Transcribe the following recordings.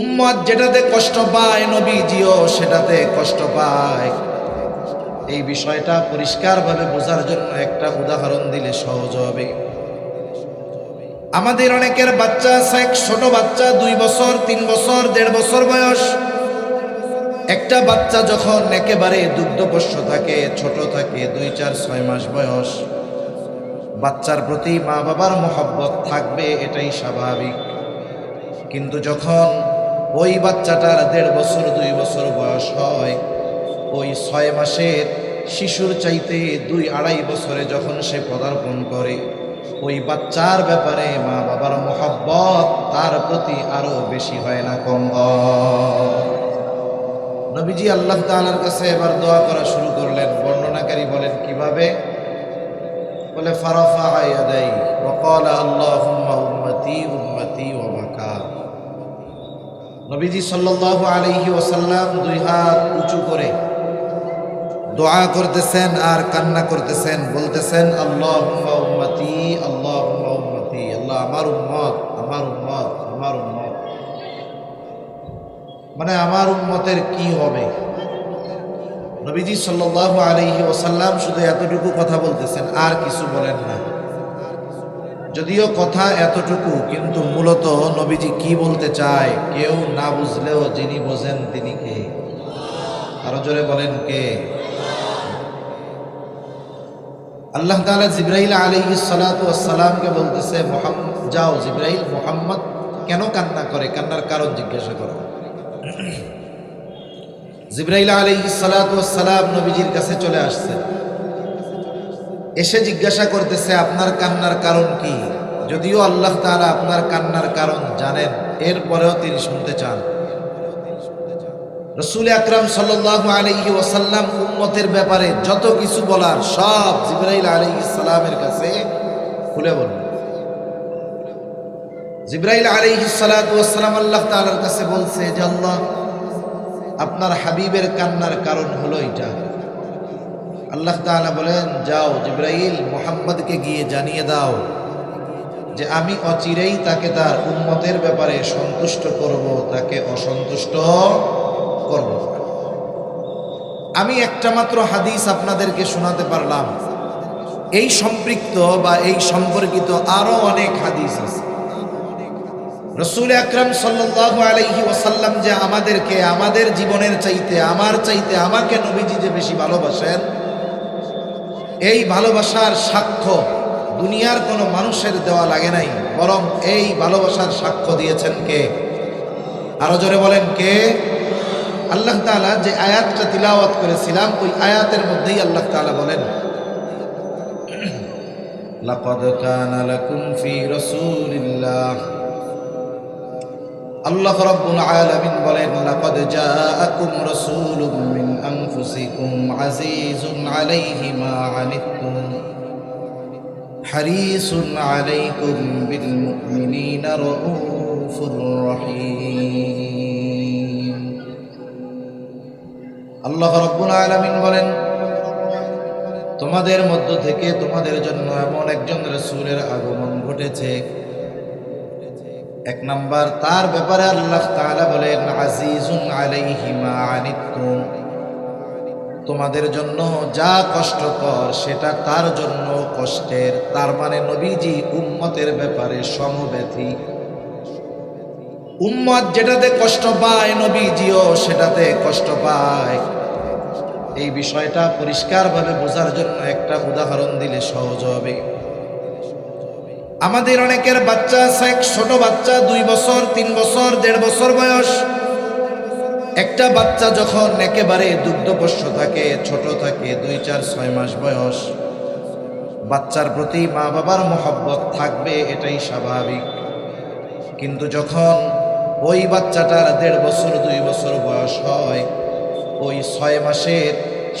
উম্মত যেটাতে কষ্ট পায় নবী নবীজিও সেটাতে কষ্ট পায়। এই বিষয়টা পরিষ্কারভাবে বোঝার জন্য একটা উদাহরণ দিলে সহজ হবে। আমাদের অনেকের বাচ্চা আছে ছোট বাচ্চা, দুই বছর, তিন বছর, দেড় বছর বয়স। একটা বাচ্চা যখন একেবারে দুগ্ধপোষ্য থাকে, ছোট থাকে, দুই, চার, ছয় মাস বয়স, বাচ্চার প্রতি মা বাবার মহব্বত থাকবে, এটাই স্বাভাবিক। কিন্তু যখন ওই বাচ্চাটার দেড় বছর দুই বছর বয়স হয় ওই ছয় মাসের শিশুর চাইতে দুই আড়াই বছরে যখন সে পদার্পণ করে ওই বাচ্চার ব্যাপারে মা বাবার মহব্বত তার প্রতি আরো বেশি হয় না কম হয়। নবীজি আল্লাহ তাআলার কাছে এবার দোয়া করা শুরু করলেন বর্ণনাকারী বলেন কিভাবে বলে ফারাফা আয়াদাই وقال اللهم উম্মতি উম্মতি ওয়া বাকা নবীজি সাল্লাল্লাহু আলাইহি ওয়াসাল্লাম দুই হাত উঁচু করে দোয়া করতেছেন আর কান্না করতেছেন, বলতেছেন আল্লাহ উম্মতি, আল্লাহুম্মা উম্মতি, আল্লাহ আমার উম্মত আমার উম্মত আমার উম্মত। মানে আমার উম্মতের কি হবে? নবীজি সাল্লাল্লাহু আলাইহি ওয়াসাল্লাম শুধু এতটুকু কথা বলতেছেন, আর কিছু বলেন না। যদিও কথা এতটুকু, কিন্তু মূলত নবীজি কি বলতে চায় কেউ না বুঝলেও যিনি বোঝেন তিনি কে। আরও জোরে বলেন কে। আল্লাহ তাআলা জিব্রাইল আলাইহিস সালাতু ওয়াস সালামকে বলতেছে যাও জিব্রাইল, মোহাম্মদ কেন কান্না করে? কান্নার কারণ জিজ্ঞাসা করো। জিব্রাইল আলাইহিস সালাতু ওয়াস সালাম নবীজির কাছে চলে আসছেন এসে জিজ্ঞাসা করতেছে, আপনার কান্নার কারণ কি? যদিও আল্লাহ তাআলা আপনার কান্নার কারণ জানেন, এরপরেও তিনি শুনতে চান। রসুল আকরাম সাল্লাল্লাহু আলাইহি ওসাল্লাম উম্মতের ব্যাপারে যত কিছু বলার সব জিব্রাইল আলাইহিস সালামের কাছে খুলে বলল জিব্রাইল ওয়াস সালাম আল্লাহ তাআলার কাছে বলছে যে, আল্লাহ, আপনার হাবিবের কান্নার কারণ হলো এটা আল্লাহ তাআলা বলেন, যাও জিব্রাইল মোহাম্মদকে গিয়ে জানিয়ে দাও যে আমি অচিরেই তাকে তার উন্মতের ব্যাপারে সন্তুষ্ট করব, তাকে অসন্তুষ্ট করব আমি একটা মাত্র হাদিস আপনাদেরকে শোনাতে পারলাম। এই সম্পৃক্ত বা এই সম্পর্কিত আরও অনেক হাদিস আছে। রসুল আকরাম সাল্লাল্লাহু আলাইহি ওয়াসাল্লাম যে আমাদেরকে, আমাদের জীবনের চাইতে, আমার চাইতে আমাকে নবীজি যে বেশি ভালোবাসেন এই ভালোবাসার সাক্ষ্য দুনিয়ার কোনো মানুষের দেওয়া লাগে নাই, বরং এই ভালোবাসার সাক্ষ্য দিয়েছেন কে? আরও জোরে বলেন কে? আল্লাহ তাআলা যে আয়াতটা তিলাওয়াত করেছিলাম, ওই আয়াতের মধ্যেই আল্লাহ তাআলা বলেন, লাকাদ কানা লাকুম ফি রাসূলিল্লাহ। আল্লাহ রাব্বুল আলামিন বলেন, লাকাদ জাআকুম রাসূলুম মিন আনফুসিকুম আজিজুন আলাইহি মা আনিতুম হারিসুন আলাইকুম বিল মুমিনিনা রাউফুর রহিম। আল্লাহ রাব্বুল আলামিন বলেন, তোমাদের মধ্য থেকে তোমাদের জন্য এমন একজন রাসূলের আগমন ঘটেছে এক নাম্বার, তার ব্যাপারে আল্লাহ তাআলা বলেন, আজিজুন আলাইহি মা তোমাদের জন্য যা কষ্টকর, সেটা তার জন্য কষ্টের। তার মানে নবীজি উম্মতের ব্যাপারে সমব্যথী। উম্মত যেটাতে কষ্ট পায় নবীজিও সেটাতে কষ্ট পায়। এই বিষয়টা পরিষ্কারভাবে বোঝার জন্য একটা উদাহরণ দিলে সহজ হবে। আমাদের অনেকের বাচ্চা আছে ছোট বাচ্চা, দুই বছর, তিন বছর, দেড় বছর বয়স। একটা বাচ্চা যখন একেবারে দুগ্ধপোষ্য থাকে, ছোট থাকে, দুই, চার, ছয় মাস বয়স, বাচ্চার প্রতি মা বাবার মহব্বত থাকবে, এটাই স্বাভাবিক। কিন্তু যখন ওই বাচ্চাটার দেড় বছর, দুই বছর বয়স হয়, ওই ছয় মাসের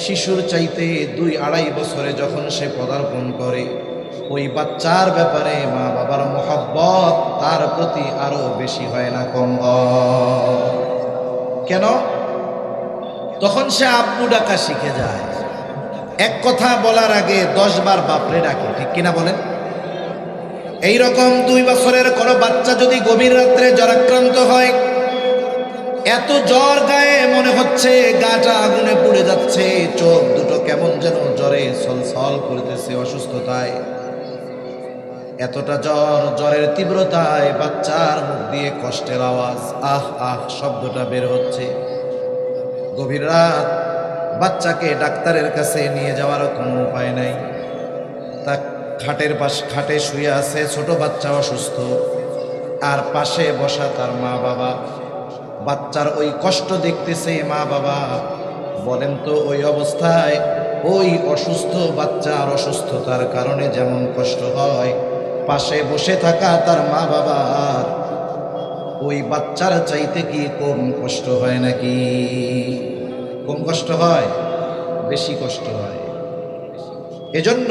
শিশুর চাইতে দুই, আড়াই বছরে যখন সে পদার্পণ করে ওই বাচ্চার ব্যাপারে মা বাবার মহব্বত তার প্রতি আরও বেশি হয় না কম কেন? তখন সে আব্বু ডাকা শিখে যায়। এক কথা বলার আগে দশ বার বাপরে ডাকে, ঠিক কিনা বলেন? এই রকম দুই বছরের কোনো বাচ্চা যদি গভীর রাত্রে জ্বরাক্রান্ত হয়, এত জ্বর গায়ে মনে হচ্ছে গাটা আগুনে পুড়ে যাচ্ছে, চোখ দুটো কেমন যেন জ্বরে সলসল করতেছে অসুস্থতায়। এতটা জ্বর, জ্বরের তীব্রতায় বাচ্চার মুখ দিয়ে কষ্টের আওয়াজ, আহ আহ, শব্দটা বের হচ্ছে। গভীর রাত, বাচ্চাকে ডাক্তারের কাছে নিয়ে যাওয়ারও কোনো উপায় নাই। তা খাটের পাশ, খাটে শুয়ে আছে ছোট বাচ্চা অসুস্থ। আর পাশে বসা তার মা বাবা। বাচ্চার ওই কষ্ট দেখতেছে মা বাবা। বলেন তো, ওই অবস্থায় ওই অসুস্থ বাচ্চার অসুস্থতার কারণে যেমন কষ্ট হয় পাশে বসে থাকা তার মা বাবার ওই বাচ্চার চাইতে কি কম কষ্ট হয় নাকি? কম কষ্ট হয়? বেশি কষ্ট হয়। এজন্য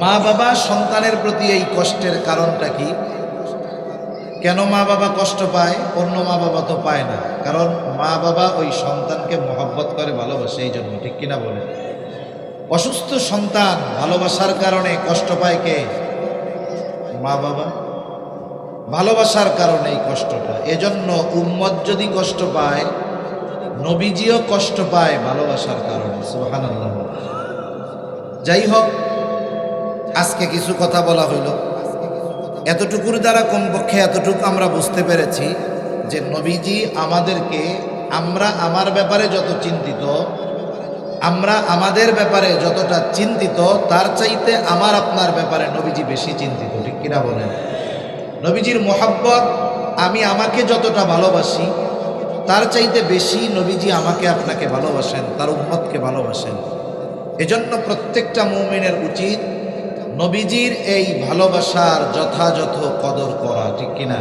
মা বাবা সন্তানের প্রতি এই কষ্টের কারণটা কি? কেন মা বাবা কষ্ট পায়? অন্য মা বাবা তো পায় না। কারণ মা বাবা ওই সন্তানকে মহব্বত করে, ভালোবাসে, এই জন্য, ঠিক কিনা বলে অসুস্থ সন্তান ভালোবাসার কারণে কষ্ট পায় কে? মা বাবা ভালোবাসার কারণে এই কষ্টটা। এজন্য উম্মত যদি কষ্ট পায়, নবীজিও কষ্ট পায় ভালোবাসার কারণে সুহান যাই হোক, আজকে কিছু কথা বলা হইল। এতটুকুর দ্বারা কমপক্ষে এতটুকু আমরা বুঝতে পেরেছি যে নবীজি আমাদেরকে, আমরা আমার ব্যাপারে যত চিন্তিত আমরা আমাদের ব্যাপারে যতটা চিন্তিত, তার চাইতে আমার, আপনার ব্যাপারে নবীজি বেশি চিন্তিত, ঠিক কিনা বলেন? নবীজির মোহাব্বত, আমি আমাকে যতটা ভালোবাসি, তার চাইতে বেশি নবীজি আমাকে আপনাকে ভালোবাসেন, তার উম্মতকে ভালোবাসেন। এজন্য প্রত্যেকটা মুমিনের উচিত নবীজির এই ভালোবাসার যথাযথ কদর করা, ঠিক কিনা?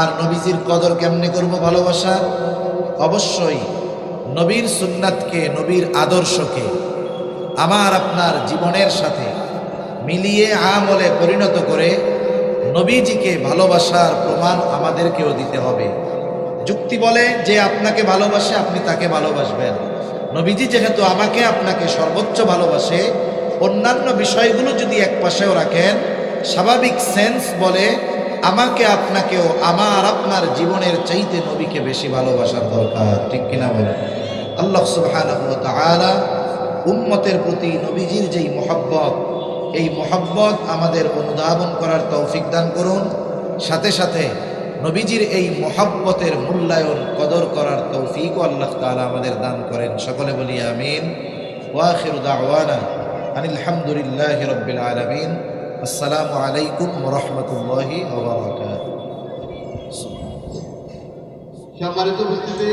আর নবীজির কদর কেমনে করব ভালোবাসা অবশ্যই নবীর সুন্নাতকে, নবীর আদর্শকে আমার আপনার জীবনের সাথে মিলিয়ে আমলে পরিণত করে নবীজিকে ভালোবাসার প্রমাণ আমাদেরকেও দিতে হবে। যুক্তি বলে যে আপনাকে ভালোবাসে, আপনি তাকে ভালোবাসবেন। নবীজি যেহেতু আমাকে আপনাকে সর্বোচ্চ ভালোবাসে, অন্যান্য বিষয়গুলো যদি এক পাশেও রাখেন, স্বাভাবিক সেন্স বলে আমাকে আপনাকেও আমার আপনার জীবনের চাইতে নবীকে বেশি ভালোবাসার দরকার, ঠিক কিনা বলেন আল্লাহ সুবহানাহু ওয়া তাআলা উম্মতের প্রতি নবীজির যেই মোহাব্বত, এই মোহাব্বত আমাদের অনুধাবন করার তৌফিক দান করুন। সাথে সাথে নবীজির এই মোহাব্বতের মূল্যায়ন কদর করার তৌফিকও আল্লাহ তাআলা আমাদের দান করেন। সকলে বলি আমিন। ওয়াখির দাওয়ানা আনিল হামদুলিল্লাহ রব্বিল আলামিন। আসসালামু আলাইকুম রাহমাতুল্লাহি সম্মানিত উপস্থিতি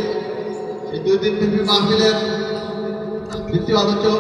দুই দিন মাহফিলের দ্বিতীয় আলোচক